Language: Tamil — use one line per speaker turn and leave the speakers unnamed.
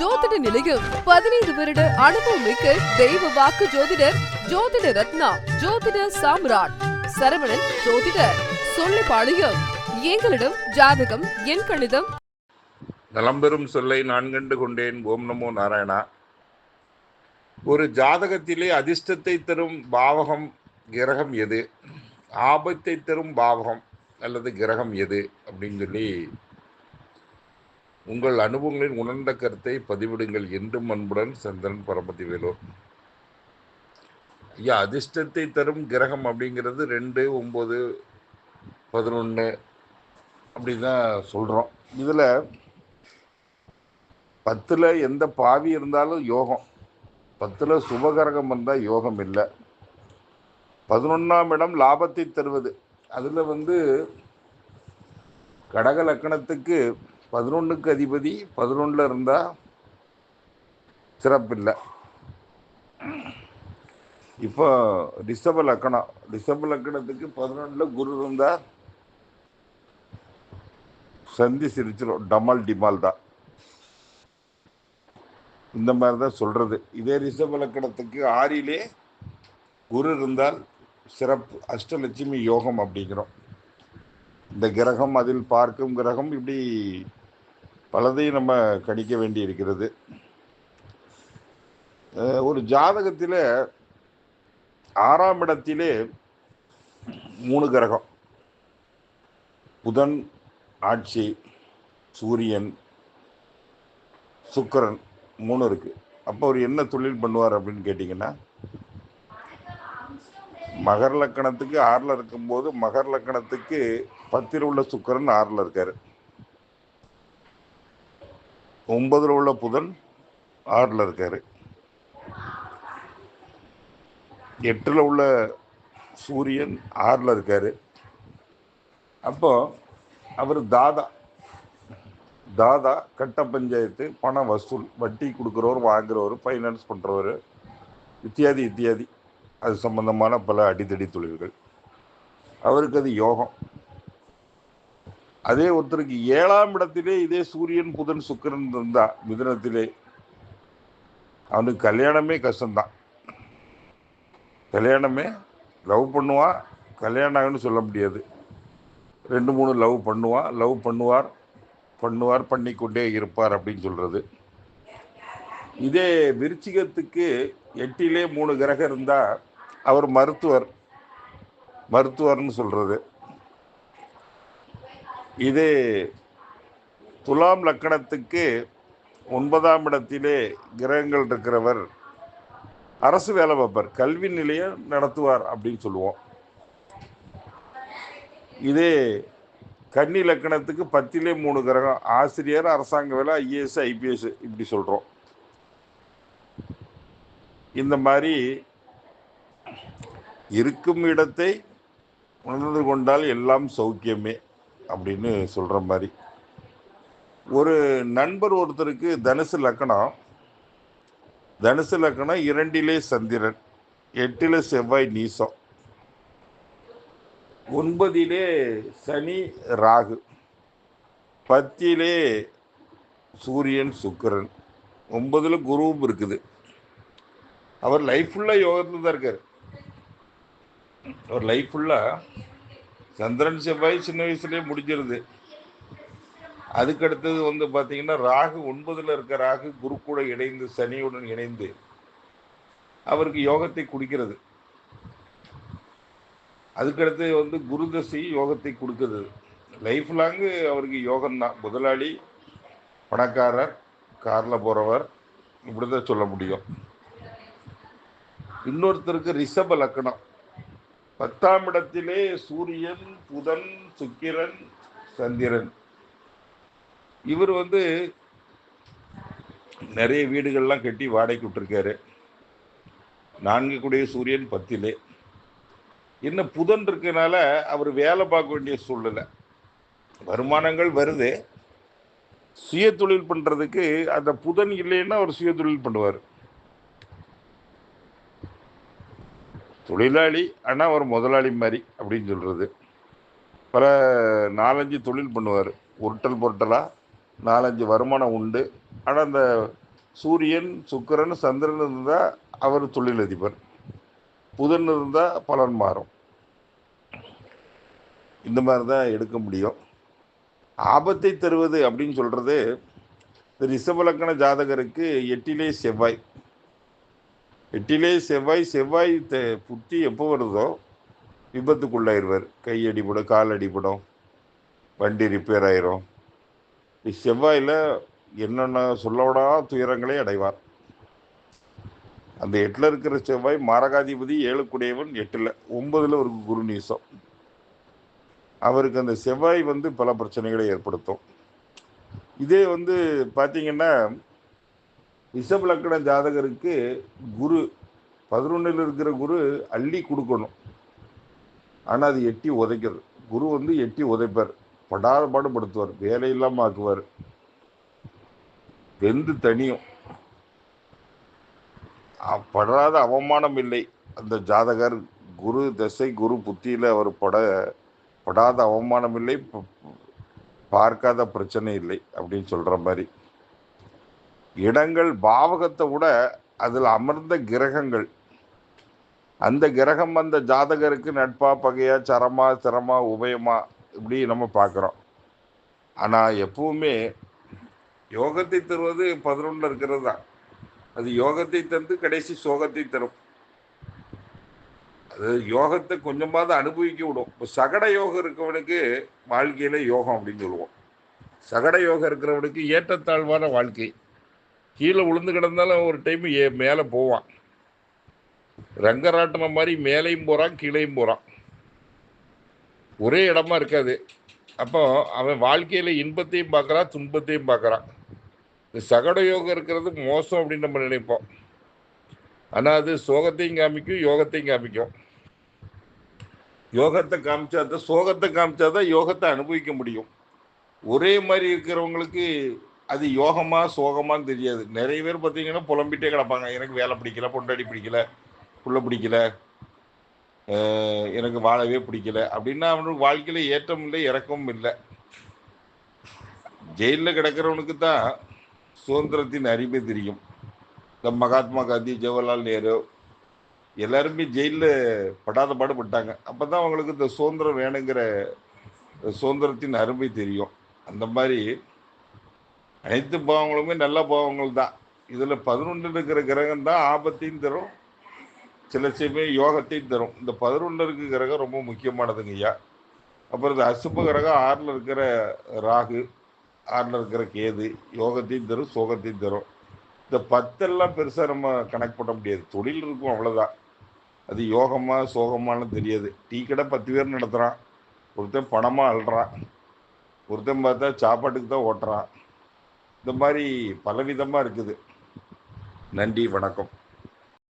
ஜோதிட நிலையம் பதினைந்து வருட அனுபவம் மிக்க தெய்வ வாக்கு ஜோதிடர் ஜோதிட ரத்னா ஜோதிட சாம்ராட். சரவணன் ஜோதிடர். சொல்லிப்பாளையம் எங்களிடம் ஜாதகம் என் கணிதம்.
நலம்பெறும் சொல்லை நான் கண்டு கொண்டேன். ஓம் நமோ நாராயணா. ஒரு ஜாதகத்திலே அதிர்ஷ்டத்தை தரும் பாவகம் கிரகம் எது? ஆபத்தை தரும் பாவகம் அல்லது கிரகம் எது? அப்படின்னு சொல்லி உங்கள் அனுபவங்களின் உணர்ந்த கருத்தை பதிவிடுங்கள் என்றும் அன்புடன் சந்திரன் பரமதி வேலூர் ஐயா அதிர்ஷ்டத்தை தரும் கிரகம் அப்படிங்கிறது ரெண்டு ஒம்பது பதினொன்று அப்படி தான் சொல்கிறோம் இதில் பத்தில் எந்த பாவி இருந்தாலும் யோகம். பத்தில் சுபகரகம் வந்தால் யோகம் இல்லை. பதினொன்றாம் இடம் லாபத்தை தருவது. அதில் வந்து கடக லக்கணத்துக்கு பதினொன்றுக்கு அதிபதி பதினொன்றில் இருந்தால் சிறப்பில்லை. இப்போ ரிஷப லக்கணம். ரிஷப லக்கணத்துக்கு பதினொன்றில் குரு இருந்தால் சந்தி சிரிச்சிடும் டமால் டிமால் தான். இந்த மாதிரி தான் சொல்கிறது இதே ரிஷப லக்கணத்துக்கு ஆறிலே குரு இருந்தால் சிறப்பு. அஷ்டலட்சுமி யோகம் அப்படிங்கிறோம். இந்த கிரகம் அதில் பார்க்கும் கிரகம் இப்படி பலதையும் நம்ம கணிக்க வேண்டி இருக்கிறது ஒரு ஜாதகத்தில் ஆறாம் இடத்திலே மூணு கிரகம். புதன் ஆட்சி சூரியன் சுக்கிரன் மூணு இருக்குது அப்போ அவர் என்ன தொழில் பண்ணுவார் அப்படின்னு கேட்டிங்கன்னா மகர் லக்கணத்துக்கு ஆறில் இருக்கும்போது மகர் லக்கணத்துக்கு பத்தில் உள்ள சுக்கிரன் ஆறில் இருக்கார். ஒன்பதில் உள்ள புதன் ஆறில் இருக்காரு. எட்டில் உள்ள சூரியன் ஆறில் இருக்காரு. அப்போ அவர் தாதா. தாதா கட்ட பஞ்சாயத்து பண வசூல் வட்டி கொடுக்குறவர் வாங்குறவர் ஃபைனான்ஸ் பண்ணுறவர் இத்தியாதி இத்தியாதி. அது சம்பந்தமான பல அடித்தடி தொழில்கள். அவருக்கு அது யோகம். அதே ஒருத்தருக்கு ஏழாம் இடத்திலே இதே சூரியன் புதன் சுக்கிரன் இருந்தா மிதனத்திலே அவனுக்கு கல்யாணமே கஷ்டம்தான். கல்யாணமே லவ் பண்ணுவான் கல்யாணம் ஆகுன்னு சொல்ல முடியாது. ரெண்டு மூணு லவ் பண்ணுவான் லவ் பண்ணுவார் பண்ணுவார் பண்ணிக்கொண்டே இருப்பார் அப்படின்னு சொல்கிறது இதே விருச்சிகத்துக்கு எட்டிலே மூணு கிரகம் இருந்தால் அவர் மருத்துவர். மருத்துவர்னு சொல்கிறது இதே துலாம் லக்கணத்துக்கு ஒன்பதாம் இடத்திலே கிரகங்கள் இருக்கிறவர் அரசு வேலை பார்ப்பார் கல்வி நிலையம் நடத்துவார் அப்படின்னு சொல்லுவோம். இதே கன்னி லக்கணத்துக்கு பத்திலே மூணு கிரகம் ஆசிரியர் அரசாங்க வேலை ஐஏஎஸ் ஐபிஎஸ் இப்படி சொல்கிறோம் இந்த மாதிரி இருக்கும் இடத்தை உணர்ந்து கொண்டால் எல்லாம் சௌக்கியமே. அப்படின்னு சொல்கிற மாதிரி. ஒரு நண்பர் ஒருத்தருக்கு தனுசு லக்கணம். தனுசு லக்கணம் இரண்டிலே சந்திரன் எட்டிலே செவ்வாய் நீசம். ஒன்பதிலே சனி ராகு. பத்திலே சூரியன் சுக்கிரன். ஒன்பதில் குருவும் இருக்குது. அவர் லைஃப் ஃபுல்லாக யோகத்தில் தான் இருக்கார். அவர் லைஃப் ஃபுல்லாக சந்திரன் செவ்வாய் சின்ன வயசுலேயே முடிஞ்சிருது. அதுக்கு அடுத்தது வந்து பார்த்தீங்கன்னா ராகு ஒன்பதில் இருக்க ராகு குரு கூட இணைந்து சனியுடன் இணைந்து அவருக்கு யோகத்தை குடிக்கிறது. அதுக்கடுத்து வந்து குருதசி யோகத்தை கொடுக்குது. லைஃப் லாங்கு அவருக்கு யோகம் தான். முதலாளி பணக்காரர் காரில் போகிறவர் இப்படி தான் சொல்ல முடியும். இன்னொருத்தருக்கு ரிஷப லக்கணம். பத்தாம் இடத்திலே சூரியன் புதன் சுக்கிரன் சந்திரன். இவர் வந்து நிறைய வீடுகள்லாம் கட்டி வாடகைக்கு விட்டுருக்காரு. நான்கு கூடிய சூரியன் பத்திலே. இன்னும் புதன் இருக்கனால அவர் வேலை பார்க்க வேண்டிய சூழ்நிலை. வருமானங்கள் வருது. சுய தொழில் பண்றதுக்கு அந்த புதன் இல்லைன்னா அவர் சுய தொழில் பண்ணுவார். தொழிலாளி ஆனால் ஒரு முதலாளி மாதிரி அப்படின்னு சொல்கிறது பல நாலஞ்சு தொழில் பண்ணுவார். உருட்டல் பொருட்டலாக நாலஞ்சு வருமானம் உண்டு. ஆனால் அந்த சூரியன் சுக்கிரன் சந்திரன் இருந்தால் அவர் தொழிலதிபர். புதன் இருந்தால் பலன் மாறும். இந்த மாதிரி தான் எடுக்க முடியும். ஆபத்தை தருவது அப்படின்னு சொல்கிறது ரிஷபலக்கண ஜாதகருக்கு எட்டிலே செவ்வாய். எட்டிலே செவ்வாய் செவ்வாய் த- புத்தி எப்போ வருதோ விபத்துக்குள்ளாயிருவார். கை அடிபடும் கால் அடிபடும் வண்டி ரிப்பேர் ஆயிரும். செவ்வாயில் என்னென்ன சொல்லவிடா துயரங்களை அடைவார். அந்த எட்டில் இருக்கிற செவ்வாய் மாரகாதிபதி ஏழுக்குடையவன் எட்டில் ஒன்பதில் ஒரு குரு நீசம். அவருக்கு அந்த செவ்வாய் வந்து பல பிரச்சனைகளை ஏற்படுத்தும். இதே வந்து பார்த்தீங்கன்னா ரிஷப் லக்கண ஜாதகருக்கு குரு பதினொன்றில் இருக்கிற குரு அள்ளி கொடுக்கணும். ஆனால் அது எட்டி உதைக்கிறது. குரு வந்து எட்டி உதைப்பார். படாத பாடுபடுத்துவார். வேலை இல்லாமல் ஆக்குவார். வெந்து தனியும். படாத அவமானம் இல்லை. அந்த ஜாதகர் குரு தசை குரு புத்தியில் அவர் பட படாத அவமானம் இல்லை. பார்க்காத பிரச்சனை இல்லை. அப்படின்னு சொல்கிற மாதிரி. இடங்கள் பாவகத்தை விட அதில் அமர்ந்த கிரகங்கள். அந்த கிரகம் அந்த ஜாதகருக்கு நட்பா பகையா சரமா சிரமா உபயமா இப்படி நம்ம பார்க்குறோம். ஆனால் எப்பவுமே யோகத்தை தருவது பதினொன்றில் இருக்கிறது தான். அது யோகத்தை தந்து கடைசி சோகத்தை தரும். அது யோகத்தை கொஞ்சமாவது அனுபவிக்க விடும். இப்போ சகட யோகம் இருக்கவனுக்கு வாழ்க்கையில் யோகம் அப்படின்னு சொல்லுவோம். சகட யோகம் இருக்கிறவனுக்கு ஏற்றத்தாழ்வான வாழ்க்கை. கீழே விழுந்து கிடந்தாலும் ஒரு டைம் ஏ மேலே போவான். ரங்கராட்டினம் மாதிரி மேலேயும் போகிறான் கீழேயும் போகிறான் ஒரே இடமா இருக்காது. அப்போ அவன் வாழ்க்கையில் இன்பத்தையும் பார்க்குறான் துன்பத்தையும் பார்க்குறான். இந்த சகட யோகம் இருக்கிறது மோசம் அப்படின்னு நம்ம நினைப்போம். ஆனால் அது சோகத்தையும் காமிக்கும் யோகத்தையும் காமிக்கும். யோகத்தை காமிச்சாதான் சோகத்தை காமிச்சாதான் யோகத்தை அனுபவிக்க முடியும். ஒரே மாதிரி இருக்கிறவங்களுக்கு அது யோகமா சோகமான்னு தெரியாது. நிறைய பேர் பார்த்தீங்கன்னா புலம்பிட்டே கிடப்பாங்க. எனக்கு வேலை பிடிக்கல பொண்டாடி பிடிக்கல புள்ள பிடிக்கல எனக்கு வாழவே பிடிக்கல அப்படின்னா அவனுக்கு வாழ்க்கையில் ஏற்றம் இல்லை இறக்கமும் இல்லை. ஜெயிலில் கிடக்கிறவனுக்கு தான் சுதந்திரத்தின் அருமை தெரியும். இந்த மகாத்மா காந்தி ஜவஹர்லால் நேரு எல்லாருமே ஜெயிலில் படாத பாடுபட்டாங்க அப்போ தான் அவங்களுக்கு இந்த சுதந்திரம் வேணுங்கிற சுதந்திரத்தின் அருமை தெரியும். அந்த மாதிரி அனைத்து பாவங்களுமே நல்ல பாவங்கள் தான் இதில் பதினொன்று இருக்கிற கிரகம் தான் ஆபத்தையும் தரும் சில சமயம் யோகத்தையும் தரும். இந்த பதினொன்று இருக்கிற கிரகம் ரொம்ப முக்கியமானதுங்க ஐயா. அப்புறம் இந்த அசுப கிரகம் ஆறில் இருக்கிற ராகு ஆறில் இருக்கிற கேது யோகத்தையும் தரும் சோகத்தையும் தரும். இந்த பத்தெல்லாம் பெருசாக நம்ம கணக்கு பண்ண முடியாது. தொழில் இருக்கும் அவ்வளோதான் அது யோகமாக சோகமானு தெரியாது. டீ கடை பத்து பேர் நடத்துகிறான் ஒருத்தன் பணமாக அழுறான் ஒருத்தன் பார்த்தா சாப்பாட்டுக்கு தான் ஓட்டுறான். இந்த மாதிரி பலவிதமாக இருக்குது. நன்றி வணக்கம்.